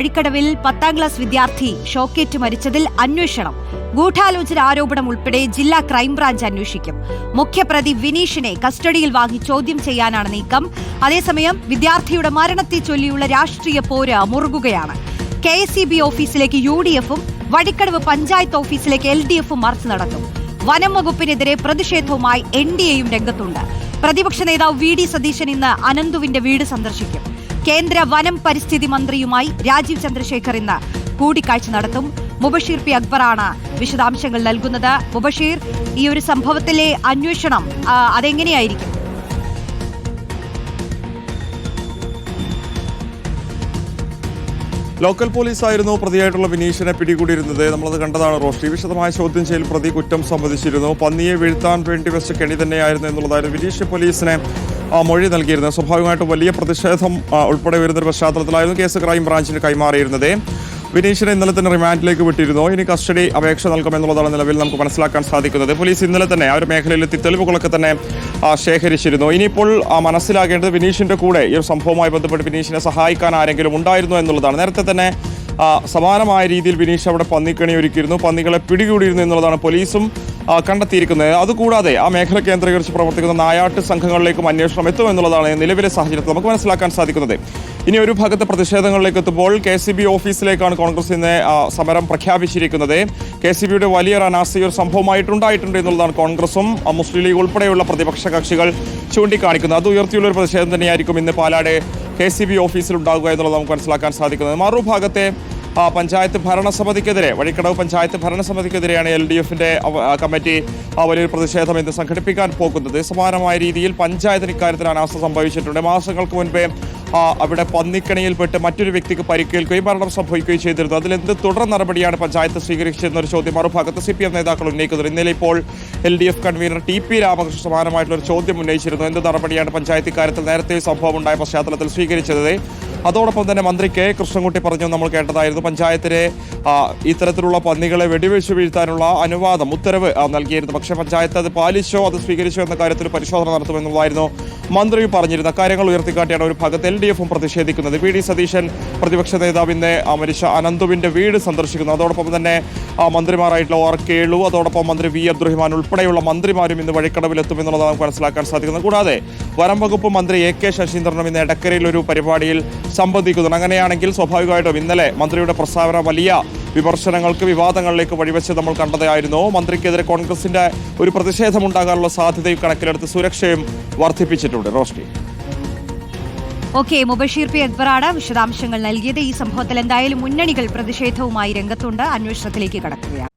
വഴിക്കടവിൽ പത്താം ക്ലാസ് വിദ്യാർത്ഥി ഷോക്കേറ്റ് മരിച്ചതിൽ അന്വേഷണം. ഗൂഢാലോചന ആരോപണം ഉൾപ്പെടെ ജില്ലാ ക്രൈംബ്രാഞ്ച് അന്വേഷിക്കും. മുഖ്യപ്രതി വിനീഷിനെ കസ്റ്റഡിയിൽ വാങ്ങി ചോദ്യം ചെയ്യാനാണ് നീക്കം. അതേസമയം വിദ്യാർത്ഥിയുടെ മരണത്തെ ചൊല്ലിയുള്ള രാഷ്ട്രീയ പോര് മുറുകുകയാണ്. കെ എസ് സി ബി ഓഫീസിലേക്ക് യു ഡി എഫും വഴിക്കടവ് പഞ്ചായത്ത് ഓഫീസിലേക്ക് എൽ ഡി എഫും മാർച്ച് നടത്തും. വനം വകുപ്പിനെതിരെ പ്രതിഷേധവുമായി എൻ ഡി എയും രംഗത്തുണ്ട്. പ്രതിപക്ഷ നേതാവ് വി ഡി സതീശൻ ഇന്ന് അനന്തുവിന്റെ വീട് സന്ദർശിക്കും. കേന്ദ്ര വനം പരിസ്ഥിതി മന്ത്രിയുമായി രാജീവ് ചന്ദ്രശേഖർ ഇന്ന് കൂടിക്കാഴ്ച നടത്തും. മുബഷീർ പി അക്ബറാണ് വിശദാംശങ്ങൾ നൽകുന്നത്. മുബഷീർ ഈ ഒരു സംഭവത്തിലെ അന്വേഷണം അതെങ്ങനെയായിരിക്കും? Local police പോലീസായിരുന്നു പ്രതിയായിട്ടുള്ള വിനീഷിനെ പിടികൂടിയിരുന്നത്. നമ്മളത് കണ്ടതാണ് റോഷി വിശദമായ ചോദ്യം ചെയ്യൽ പ്രതി കുറ്റം സമ്മതിച്ചിരുന്നു. പന്നിയെ വീഴ്ത്താൻ വേണ്ടി വെച്ച കെണി തന്നെയായിരുന്നു എന്നുള്ളതായിരുന്നു വിനീഷ് പോലീസിനെ മൊഴി നൽകിയിരുന്നത് സ്വാഭാവികമായിട്ടും വലിയ പ്രതിഷേധം ഉൾപ്പെടെ ഉൾപ്പെടെ വരുന്നൊരു പശ്ചാത്തലത്തിലായിരുന്നു കേസ് ക്രൈം ബ്രാഞ്ചിന് കൈമാറിയിരുന്നത്. വിനീഷിനെ ഇന്നലെ തന്നെ റിമാൻഡിലേക്ക് വിട്ടിരുന്നു. ഇനി കസ്റ്റഡി അപേക്ഷ നൽകുമെന്നുള്ളതാണ് നിലവിൽ നമുക്ക് മനസ്സിലാക്കാൻ സാധിക്കുന്നത്. പോലീസ് ഇന്നലെ തന്നെ ആ ഒരു മേഖലയിലെത്തി തെളിവുകളൊക്കെ തന്നെ ശേഖരിച്ചിരുന്നു. ഇനിയിപ്പോൾ മനസ്സിലാക്കേണ്ടത് വിനീഷിന്റെ കൂടെ ഈ ഒരു സംഭവവുമായി ബന്ധപ്പെട്ട് വിനീഷിനെ സഹായിക്കാൻ ആരെങ്കിലും ഉണ്ടായിരുന്നു എന്നുള്ളതാണ്. നേരത്തെ തന്നെ സമാനമായ രീതിയിൽ വിനീഷ് അവിടെ പന്നിക്കണി ഒരുക്കിയിരുന്നു. പന്നികളെ പിടികൂടിയിരുന്നു എന്നുള്ളതാണ് പോലീസും കണ്ടെത്തിയിരിക്കുന്നത്. അതുകൂടാതെ ആ മേഖല കേന്ദ്രീകരിച്ച് പ്രവർത്തിക്കുന്ന നായാട്ട് സംഘങ്ങളിലേക്കും അന്വേഷണം എത്തുമെന്നുള്ളതാണ് നിലവിലെ സാഹചര്യത്തിൽ നമുക്ക് മനസ്സിലാക്കാൻ സാധിക്കുന്നത്. ഇനി ഒരു ഭാഗത്ത് പ്രതിഷേധങ്ങളിലേക്ക് എത്തുമ്പോൾ കെ സി ബി ഓഫീസിലേക്കാണ് കോൺഗ്രസ് ഇന്ന് സമരം പ്രഖ്യാപിച്ചിരിക്കുന്നത്. കെ സി ബിയുടെ വലിയൊരു അനാസ്ഥ ഈ ഒരു സംഭവമായിട്ടുണ്ടായിട്ടുണ്ട് എന്നുള്ളതാണ് കോൺഗ്രസും മുസ്ലിം ലീഗ് ഉൾപ്പെടെയുള്ള പ്രതിപക്ഷ കക്ഷികൾ ചൂണ്ടിക്കാണിക്കുന്നത്. അത് ഉയർത്തിയുള്ള ഒരു പ്രതിഷേധം തന്നെയായിരിക്കും ഇന്ന് പാലാട് കെ സി ബി ഓഫീസിൽ ഉണ്ടാകുക എന്നുള്ളത് നമുക്ക് മനസ്സിലാക്കാൻ സാധിക്കുന്നത്. മറുഭാഗത്തെ പഞ്ചായത്ത് ഭരണസമിതിക്കെതിരെ വഴിക്കടവ് പഞ്ചായത്ത് ഭരണസമിതിക്കെതിരെയാണ് എൽ ഡി എഫിന്റെ കമ്മിറ്റി ആ, വലിയൊരു പ്രതിഷേധം ഇന്ന് സംഘടിപ്പിക്കാൻ പോകുന്നത്. സമാനമായ രീതിയിൽ പഞ്ചായത്തിന് ഇക്കാര്യത്തിൽ അനാസ്ഥ സംഭവിച്ചിട്ടുണ്ട്. മാസങ്ങൾക്ക് മുൻപേ ആ, അവിടെ പന്നിക്കണിയിൽപ്പെട്ട് മറ്റൊരു വ്യക്തിക്ക് പരിക്കേൽക്കുകയും മരണം സംഭവിക്കുകയും ചെയ്തിരുന്നു. അതിലെന്ത് തുടർ നടപടിയാണ് പഞ്ചായത്ത് സ്വീകരിച്ചതെന്നൊരു ചോദ്യം മറുഭാഗത്ത് സി പി എം നേതാക്കൾ ഉന്നയിക്കുന്നത്. ഇന്നലെ ഇപ്പോൾ L D F convener T P Ramakrishnan സമാനമായിട്ടുള്ള ഒരു ചോദ്യം ഉന്നയിച്ചിരുന്നു. എന്ത് നടപടിയാണ് പഞ്ചായത്ത് ഇക്കാര്യത്തിൽ നേരത്തെ സംഭവം ഉണ്ടായ പശ്ചാത്തലത്തിൽ സ്വീകരിച്ചത്? അതോടൊപ്പം തന്നെ മന്ത്രി കെ കൃഷ്ണൻകുട്ടി പറഞ്ഞു നമ്മൾ കേട്ടതായിരുന്നു പഞ്ചായത്തിലെ ഇത്തരത്തിലുള്ള പന്നികളെ വെടിവെച്ച് വീഴ്ത്താനുള്ള അനുവാദം ഉത്തരവ് നൽകിയിരുന്നു. പക്ഷേ പഞ്ചായത്ത് അത് പാലിച്ചോ അത് സ്വീകരിച്ചോ എന്ന കാര്യത്തിൽ പരിശോധന നടത്തുമെന്നുള്ളതായിരുന്നു മന്ത്രി പറഞ്ഞിരുന്ന കാര്യങ്ങൾ ഉയർത്തിക്കാട്ടിയാണ് ഒരു ഭാഗത്ത് എൽ ഡി എഫും പ്രതിഷേധിക്കുന്നത്. വി ഡി സതീശൻ പ്രതിപക്ഷ നേതാവ് ഇന്ന് മരിച്ച അനന്തുവിന്റെ വീട് സന്ദർശിക്കുന്നു. അതോടൊപ്പം തന്നെ മന്ത്രിമാരായിട്ടുള്ള ആർ കേളു അതോടൊപ്പം മന്ത്രി വി അബ്ദുറഹിമാൻ ഉൾപ്പെടെയുള്ള മന്ത്രിമാരും ഇന്ന് വഴിക്കടവിലെത്തുമെന്നുള്ളത് നമുക്ക് മനസ്സിലാക്കാൻ സാധിക്കുന്നത്. കൂടാതെ വനം വകുപ്പ് മന്ത്രി എ കെ ശശീന്ദ്രനും ഇന്ന് എടക്കരയിൽ ഒരു പരിപാടിയിൽ സംബന്ധിക്കുന്നുണ്ട് അങ്ങനെയാണെങ്കിൽ സ്വാഭാവികമായിട്ടും ഇന്നലെ മന്ത്രിയുടെ പ്രസ്താവന വലിയ വിമർശനങ്ങൾക്ക് വിവാദങ്ങളിലേക്ക് വഴിവെച്ച് നമ്മൾ കണ്ടതായിരുന്നു. മന്ത്രിക്കെതിരെ കോൺഗ്രസിന്റെ ഒരു പ്രതിഷേധമുണ്ടാകാനുള്ള സാധ്യതയും കണക്കിലെടുത്ത് സുരക്ഷയും വർദ്ധിപ്പിച്ചിട്ടുണ്ട്. റോഷ്ടി ഓക്കെ മുബഷീർ പി അക്ബറാണ് വിശദാംശങ്ങൾ നൽകിയത്. ഈ സംഭവത്തിൽ എന്തായാലും മുന്നണികൾ പ്രതിഷേധവുമായി രംഗത്തുണ്ട്. അന്വേഷണത്തിലേക്ക് കടക്കുകയാണ്.